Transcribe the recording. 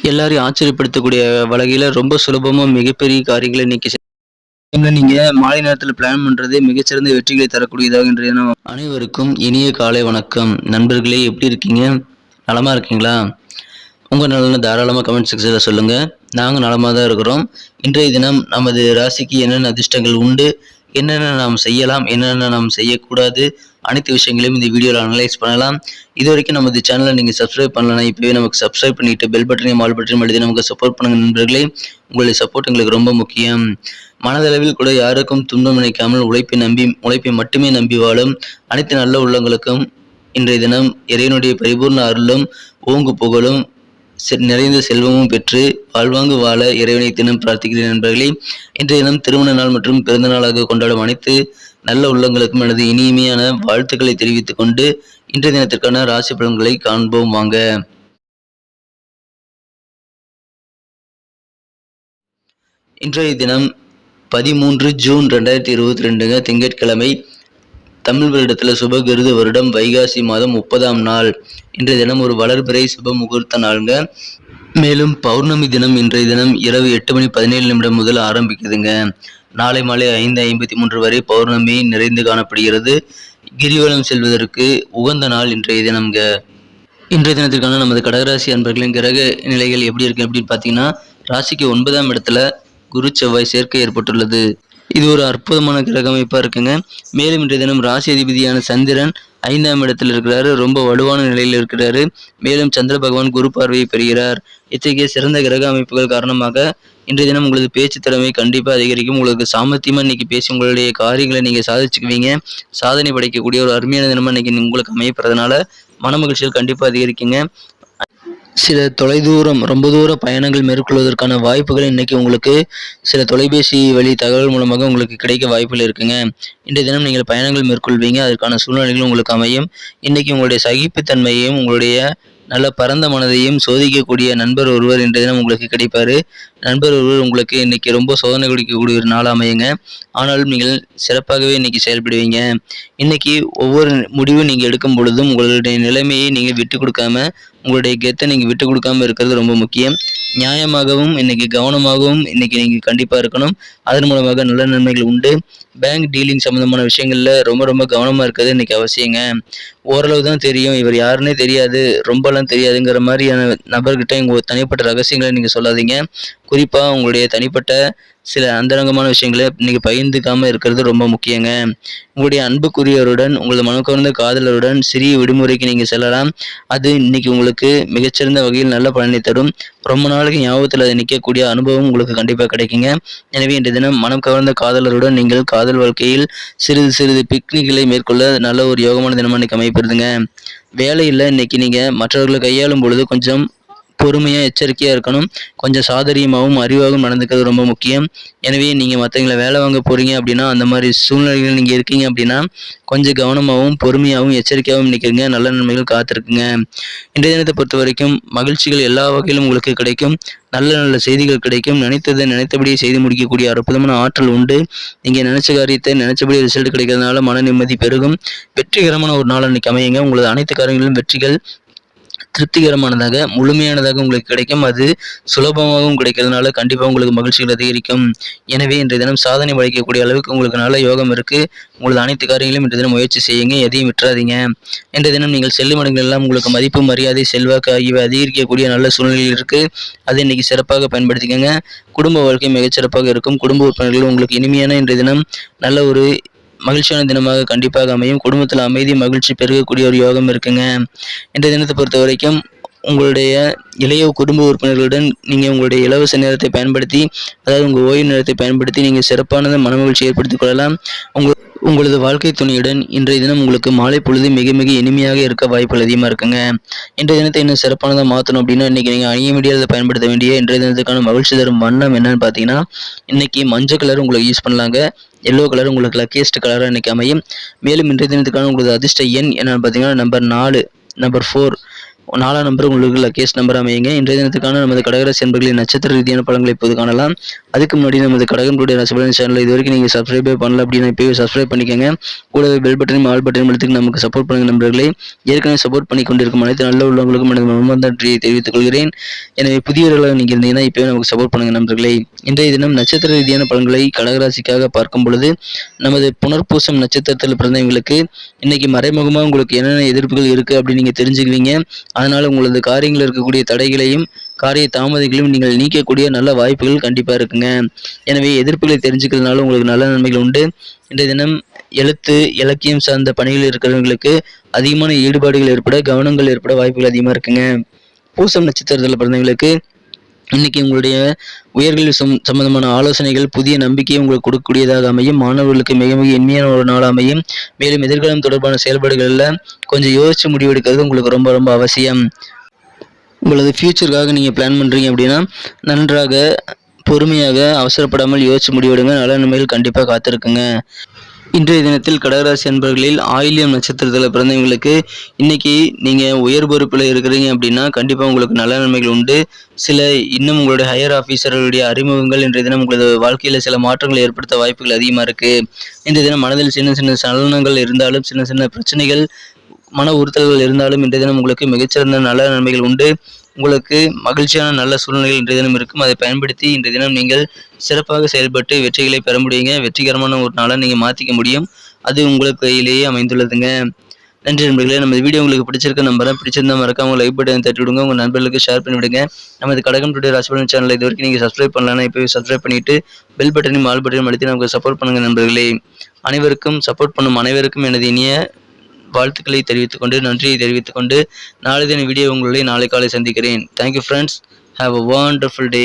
எல்லாரையும் ஆச்சரியப்படுத்தக்கூடிய வகையில ரொம்ப சுலபமா மிகப்பெரிய காரியங்களை இன்னைக்கு செய்- நீங்க மாலை நேரத்தில் பிளான் பண்றது மிகச்சிறந்த வெற்றிகளை தரக்கூடியதாக இன்றைய தினம் அனைவருக்கும் இனிய காலை வணக்கம். நண்பர்களே எப்படி இருக்கீங்க? நலமா இருக்கீங்களா? உங்க நலனை தாராளமாக கமெண்ட் செக்ஷனில் சொல்லுங்க. நாங்க நலமா தான் இருக்கிறோம். இன்றைய தினம் நமது ராசிக்கு என்னென்ன அதிர்ஷ்டங்கள் உண்டு? என்னென்ன நாம் செய்யலாம்? என்னென்ன நாம் செய்யக்கூடாது? அனைத்து விஷயங்களையும் இந்த வீடியோவில் அனலைஸ் பண்ணலாம். இது வரைக்கும் நமது சேனலை நீங்கள் சப்ஸ்கிரைப் பண்ணலனா இப்போவே நமக்கு சப்ஸ்கிரைப் பண்ணிட்டு பெல் பட்டனையும் ஆல் பட்டனையும் எழுதி நமக்கு சப்போர்ட் பண்ணுங்கள் நண்பர்களே. உங்களுடைய சப்போர்ட் எங்களுக்கு ரொம்ப முக்கியம். மனதளவில் கூட யாருக்கும் துன்பம் நினைக்காமல் உழைப்பை நம்பி உழைப்பை மட்டுமே நம்பி வாழும் அனைத்து நல்ல உள்ளங்களுக்கும் இன்றைய தினம் இறைவனுடைய பரிபூர்ண அருளும் ஓங்கு புகழும் செ- நிறைந்த செல்வமும் பெற்று வாழ்வாங்கு வாழ இறைவனை தினம் பிரார்த்திக்கிறேன் நண்பர்களே. இன்றைய தினம் திருமண நாள் மற்றும் பிறந்த நாளாக கொண்டாடும் அனைத்து நல்ல உள்ளங்களுக்கும் எனது இனிமையான வாழ்த்துக்களை தெரிவித்துக் கொண்டு இன்றைய தினத்திற்கான ராசி பலன்களை காண்போம் வாங்க. இன்றைய தினம் பதிமூன்று ஜூன் ரெண்டாயிரத்தி இருபத்தி ரெண்டுங்க திங்கட்கிழமை தமிழ் வருடத்தில் சுபகிருத வருடம் வைகாசி மாதம் முப்பதாம் நாள். இன்றைய தினம் ஒரு வளர்பிறை சுப முகூர்த்த நாளுங்க. மேலும் பௌர்ணமி தினம் இன்றைய தினம் இரவு எட்டு மணி பதினேழு நிமிடம் முதல் ஆரம்பிக்குதுங்க. நாளை மாலை ஐந்து ஐம்பத்தி மூன்று வரை பௌர்ணமி நிறைந்து காணப்படுகிறது. கிரிவலம் செல்வதற்கு உகந்த நாள் இன்றைய தினம்ங்க இன்றைய தினத்திற்கான நமது கடகராசி அன்பர்களின் கிரக நிலைகள் எப்படி இருக்கு அப்படின்னு பார்த்தீங்கன்னா ராசிக்கு ஒன்பதாம் இடத்துல குரு செவ்வாய் சேர்க்கை ஏற்பட்டுள்ளது. இது ஒரு அற்புதமான கிரக அமைப்பாக இருக்குங்க. மேலும் இன்றைய தினம் ராசி அதிபதியான சந்திரன் ஐந்தாம் இடத்தில் இருக்கிறாரு. ரொம்ப வலுவான நிலையில் இருக்கிறாரு. மேலும் சந்திர பகவான் குரு பார்வையை பெறுகிறார். இத்தகைய சிறந்த கிரக அமைப்புகள் காரணமாக இன்றைய தினம் உங்களது பேச்சு திறமை கண்டிப்பாக அதிகரிக்கும். உங்களுக்கு சாமர்த்தியமாக இன்னைக்கு பேசி உங்களுடைய காரியங்களை நீங்கள் சாதிச்சுக்குவீங்க. சாதனை படைக்கக்கூடிய ஒரு அருமையான தினமாக இன்னைக்கு உங்களுக்கு அமையப்படுறதுனால மன மகிழ்ச்சிகள் கண்டிப்பாக அதிகரிக்குங்க. சில தொலைதூரம் ரொம்ப தூர பயணங்கள் மேற்கொள்வதற்கான வாய்ப்புகள் இன்றைக்கி உங்களுக்கு சில தொலைபேசி வழி தகவல் மூலமாக உங்களுக்கு கிடைக்க வாய்ப்புகள் இருக்குங்க. இன்றைய தினம் நீங்கள் பயணங்கள் மேற்கொள்வீங்க அதற்கான சூழ்நிலைகள் உங்களுக்கு அமையும். இன்னைக்கு உங்களுடைய சகிப்புத்தன்மையையும் உங்களுடைய நல்ல பரந்த மனதையும் சோதிக்கக்கூடிய நண்பர் ஒருவர் இன்றைய தினம் உங்களுக்கு கிடைப்பார். நண்பர் ஒருவர் உங்களுக்கு இன்னைக்கு ரொம்ப சோதனை கொடுக்கக்கூடிய ஒரு நாள் அமையுங்க. ஆனாலும் நீங்கள் சிறப்பாகவே இன்னைக்கு செயல்படுவீங்க. இன்னைக்கு ஒவ்வொரு முடிவும் நீங்கள் எடுக்கும் பொழுதும் உங்களுடைய நிலைமையை நீங்கள் விட்டு கொடுக்காம உங்களுடைய கெத்தை நீங்கள் விட்டு கொடுக்காம இருக்கிறது ரொம்ப முக்கியம். நியாயமாகவும் இன்னைக்கு கவனமாகவும் இன்னைக்கு நீங்கள் கண்டிப்பாக இருக்கணும். அதன் மூலமாக நல்ல நன்மைகள் உண்டு. பேங்க் டீலிங் சம்மந்தமான விஷயங்களில் ரொம்ப ரொம்ப கவனமாக இருக்கிறது இன்னைக்கு அவசியங்க. ஓரளவு தான் தெரியும். இவர் யாருன்னே தெரியாது. ரொம்பலாம் தெரியாதுங்கிற மாதிரியான நபர்கிட்ட உங்கள் தனிப்பட்ட ரகசியங்களை நீங்கள் சொல்லாதீங்க. குறிப்பாக உங்களுடைய தனிப்பட்ட சில அந்தரங்கமான விஷயங்களை இன்றைக்கி பகிர்ந்துக்காமல் இருக்கிறது ரொம்ப முக்கியங்க. உங்களுடைய அன்புக்குரியவருடன் உங்களது மனக்கவர்ந்த காதலருடன் சிறிய விடுமுறைக்கு நீங்கள் செல்லலாம். அது இன்னைக்கு உங்களுக்கு மிகச்சிறந்த வகையில் நல்ல பலனை தரும். ரொம்ப நாளைக்கு ஞாபகத்தில் அதை நிற்கக்கூடிய அனுபவம் உங்களுக்கு கண்டிப்பாக கிடைக்குங்க. எனவே இன்றைய தினம் மனம் கவர்ந்த காதலருடன் நீங்கள் காதல் வாழ்க்கையில் சிறிது சிறிது பிக்னிக்களை மேற்கொள்ள நல்ல ஒரு யோகமான தினமாக இன்னைக்கு அமைப்பிருதுங்க வேலையில் இன்னைக்கு நீங்கள் மற்றவர்களை கையாளும் பொழுது கொஞ்சம் பொறுமையாக எச்சரிக்கையாக இருக்கணும். கொஞ்சம் சாதரியமாகவும் அறிவாகவும் நடந்துக்கிறது ரொம்ப முக்கியம். எனவே நீங்கள் மற்றவங்களை வேலை வாங்க போகிறீங்க அப்படின்னா அந்த மாதிரி சூழ்நிலைகள் நீங்கள் இருக்கீங்க அப்படின்னா கொஞ்சம் கவனமாகவும் பொறுமையாகவும் எச்சரிக்கையாகவும் நிற்கிறீங்க நல்ல நன்மைகள் காத்திருக்குங்க. இன்றைய தினத்தை பொறுத்த வரைக்கும் மகிழ்ச்சிகள் எல்லா வகையிலும் உங்களுக்கு கிடைக்கும். நல்ல நல்ல செய்திகள் கிடைக்கும். நினைத்ததை நினைத்தபடியே செய்து முடிக்கக்கூடிய அற்புதமான ஆற்றல் உண்டு. நீங்கள் நினைச்ச காரியத்தை நினைச்சபடி ரிசல்ட் கிடைக்கிறதுனால மன நிம்மதி பெருகும். வெற்றிகரமான ஒரு நாள் அன்னைக்கு அமையுங்க. உங்களது அனைத்து காரியங்களிலும் வெற்றிகள் திருப்திகரமானதாக முழுமையானதாக உங்களுக்கு கிடைக்கும். அது சுலபமாகவும் கிடைக்கிறதுனால கண்டிப்பாக உங்களுக்கு மகிழ்ச்சிகள் அதிகரிக்கும். எனவே இன்றைய தினம் சாதனை படைக்கக்கூடிய அளவுக்கு உங்களுக்கு நல்ல யோகம் இருக்குது உங்களது அனைத்து காரியங்களையும் இன்றைய தினம் முயற்சி செய்யுங்க எதையும் விட்டுறாதீங்க. இன்றைய தினம் நீங்கள் செல்லும் இடங்கள் எல்லாம் உங்களுக்கு மதிப்பு மரியாதை செல்வாக்கு ஆகியவை அதிகரிக்கக்கூடிய நல்ல சூழ்நிலையில் இருக்குது அதை இன்னைக்கு சிறப்பாக பயன்படுத்திக்கோங்க. குடும்ப வாழ்க்கை மிகச்சிறப்பாக இருக்கும். குடும்ப உறுப்பினர்கள் உங்களுக்கு இனிமையான இன்றைய தினம் நல்ல ஒரு மகிழ்ச்சியான தினமாக கண்டிப்பாக அமையும். குடும்பத்தில் அமைதி மகிழ்ச்சி பெருகக்கூடிய ஒரு யோகம் இருக்குங்க. இந்த தினத்தை பொறுத்த வரைக்கும் உங்களுடைய இளைய குடும்ப உறுப்பினர்களுடன் நீங்கள் உங்களுடைய இலவச நேரத்தை பயன்படுத்தி அதாவது உங்கள் ஓய்வு நேரத்தை பயன்படுத்தி நீங்கள் சிறப்பானது மனமகிழ்ச்சி ஏற்படுத்திக் கொள்ளலாம். உங்கள் உங்களது வாழ்க்கை துணையுடன் இன்றைய தினம் உங்களுக்கு மாலை பொழுது மிக மிக இனிமையாக இருக்க வாய்ப்புகள் அதிகமாக இருக்குங்க. இன்றைய தினத்தை இன்னும் சிறப்பானதாக மாற்றணும் அப்படின்னா இன்றைக்கி நீங்கள் அணிய முடியாத பயன்படுத்த வேண்டிய இன்றைய தினத்துக்கான மகிழ்ச்சி தரும் வண்ணம் என்னன்னு பார்த்தீங்கன்னா இன்றைக்கி மஞ்சள் கலர் உங்களுக்கு யூஸ் பண்ணலாங்க. எல்லோ கலர் உங்களுக்கு லக்கியஸ்ட் கலராக இன்னைக்கு அமையும். மேலும் இன்றைய தினத்துக்கான உங்களது அதிர்ஷ்ட எண் என்னென்னு பார்த்தீங்கன்னா நம்பர் நாலு நம்பர் ஃபோர் நாலாம் நம்பர் உங்களுக்கு கேஸ் நம்பர் அமையுங்க. இன்றைய தினத்துக்கான நமது கடகராசி என்பர்களின் நட்சத்திர ரீதியான படங்களை இப்போது காணலாம். அதுக்கு முன்னாடி நமது கடகனுடைய ரசபலன் சேனல் இது வரைக்கும் நீங்கள் சப்ஸ்கிரைபே பண்ணல அப்படின்னா இப்போயே சப்ஸ்கிரைப் பண்ணிக்கோங்க. கூடவே பெல் பட்டனையும் ஆல் பட்டனையும் எடுத்து நமக்கு சப்போர்ட் பண்ணுங்க நம்பர்களை ஏற்கனவே சப்போர்ட் பண்ணி கொண்டிருக்கும் அனைத்து நல்ல உள்ளவங்களுக்கும் எனது மனமார்ந்த நன்றியை தெரிவித்துக் கொள்கிறேன். எனவே புதியவர்களாக நீங்கள் இருந்தீங்கன்னா இப்போயே நமக்கு சப்போர்ட் பண்ணுங்க நம்பர்களை இன்றைய தினம் நட்சத்திர ரீதியான பலன்களை கடகராசிக்காக பார்க்கும் பொழுது நமது புனர்பூசம் நட்சத்திரத்தில் பிறந்தவங்களுக்கு இன்னைக்கு மறைமுகமாக உங்களுக்கு என்னென்ன எதிர்ப்புகள் இருக்குது அப்படின்னு நீங்கள் தெரிஞ்சுக்குவீங்க. அதனால் உங்களது காரியங்களில் இருக்கக்கூடிய தடைகளையும் காரிய தாமதங்களையும் நீங்கள் நீக்கக்கூடிய நல்ல வாய்ப்புகள் கண்டிப்பாக இருக்குங்க. எனவே எதிர்ப்புகளை தெரிஞ்சுக்கிறதுனால உங்களுக்கு நல்ல நன்மைகள் உண்டு. இன்றைய தினம் எழுத்து இலக்கியம் சார்ந்த பணிகள் இருக்கிறவங்களுக்கு அதிகமான ஈடுபாடுகள் ஏற்பட கவனங்கள் ஏற்பட வாய்ப்புகள் அதிகமாக இருக்குங்க. பூசம் நட்சத்திரத்தில் பிறந்தவங்களுக்கு இன்னைக்கு உங்களுடைய உயர்கல்வி சம் சம்பந்தமான ஆலோசனைகள் புதிய நம்பிக்கையை உங்களுக்கு கொடுக்கக்கூடியதாக அமையும். மாணவர்களுக்கு மிக மிக இனிமையான ஒரு நாள் அமையும். மேலும் எதிர்காலம் தொடர்பான செயல்பாடுகளில் கொஞ்சம் யோசித்து முடிவெடுக்கிறது உங்களுக்கு ரொம்ப ரொம்ப அவசியம். உங்களது ஃப்யூச்சருக்காக நீங்கள் பிளான் பண்ணுறீங்க அப்படின்னா நன்றாக பொறுமையாக அவசரப்படாமல் யோசித்து முடிவெடுங்க. நல்ல நன்மைகள் கண்டிப்பாக காத்திருக்குங்க. இன்றைய தினத்தில் கடகராசி அன்பர்களில் ஆயில்யம் நட்சத்திரத்தில் பிறந்தவங்களுக்கு இன்னைக்கு நீங்கள் உயர் பொறுப்பில் இருக்கிறீங்க அப்படின்னா கண்டிப்பாக உங்களுக்கு நல்ல நன்மைகள் உண்டு. சில இன்னும் உங்களுடைய ஹையர் ஆஃபீஸர்களுடைய அறிமுகங்கள் இன்றைய தினம் உங்களது வாழ்க்கையில் சில மாற்றங்களை ஏற்படுத்த வாய்ப்புகள் அதிகமாக இருக்குது இன்றைய தினம் மனதில் சின்ன சின்ன சலனங்கள் இருந்தாலும் சின்ன சின்ன பிரச்சனைகள் மன உறுத்தல்கள் இருந்தாலும் இன்றைய தினம் உங்களுக்கு மிகச்சிறந்த நல்ல நன்மைகள் உண்டு. உங்களுக்கு மகிழ்ச்சியான நல்ல சூழ்நிலைகள் இன்றைய தினம் இருக்கும். அதை பயன்படுத்தி இன்றைய தினம் நீங்கள் சிறப்பாக செயல்பட்டு வெற்றிகளை பெற முடியுங்க. வெற்றிகரமான ஒரு நாளை நீங்கள் மாற்றிக்க முடியும். அது உங்களுக்கு கையிலேயே அமைந்துள்ளதுங்க. நன்றி நண்பர்களே நம்ம வீடியோ உங்களுக்கு பிடிச்சிருக்க நம்பரை பிடிச்சிருந்தா மறக்காம லைக் பட்டன் தட்டி விடுங்க உங்கள் நண்பர்களுக்கு ஷேர் பண்ணி விடுங்க நமது கடகம் டுடே ராசிபலன் சேனல் இது வரைக்கும் நீங்கள் சப்ஸ்கிரைப் பண்ணலாம் இப்போ சப்ஸ்கிரைப் பண்ணிட்டு பெல் பட்டனையும் ஆல் பட்டனையும் அழுத்தி நமக்கு சப்போர்ட் பண்ணுங்க நண்பர்களே. அனைவருக்கும் சப்போர்ட் பண்ணும் அனைவருக்கும் எனது இனிய வாழ்த்துக்களை தெரிவித்துக் கொண்டு நன்றியை தெரிவித்துக் கொண்டு நாளை தின வீடியோ உங்களை நாளை காலை சந்திக்கிறேன். Thank you friends have a wonderful day